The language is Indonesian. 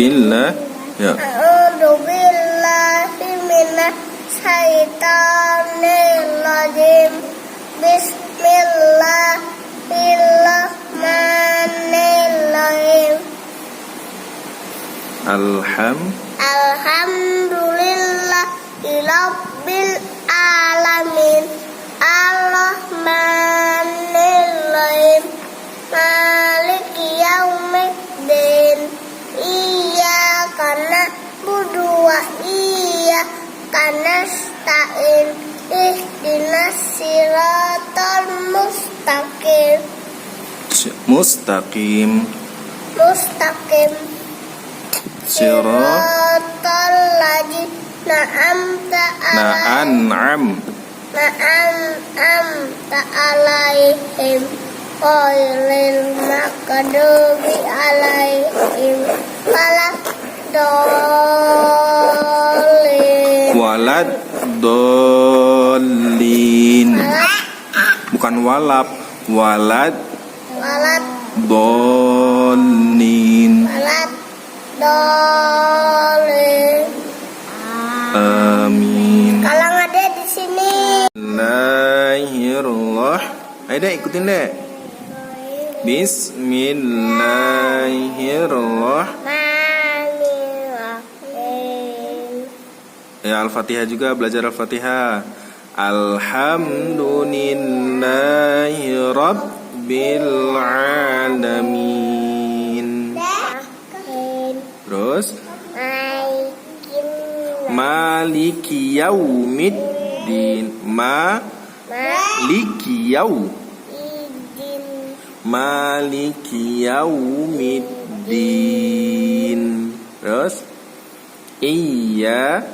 billah. Ya. A'udzu billahi minasy syaithanir rajim. Bismillahirrahmanirrahim. Alham Alhamdulillahirabbil alamin. Iyyaka nasta'in. Ihdinas siratal mustaqim. mustaqim. Mustaqim. Sirat Siratal ladzina an'amta na alaihim. an'am. Na'amta alaihim Ghairil maghdubi alaihim Waladdallin Walad dolin. Bukan walap. Walad Walad dolin. Waladdallin Amin. Kalau ada di sini Bismillahirrah. Ayo deh ikutin deh. Bismillahirrahmanirrahim. Ya Al-Fatihah juga belajar Al-Fatihah. Alhamdulillahi Rabbil Alamin. Terus Maliki Yaumiddin. Maliki Yau. Maidin Maliki Yaumiddin. Terus Iya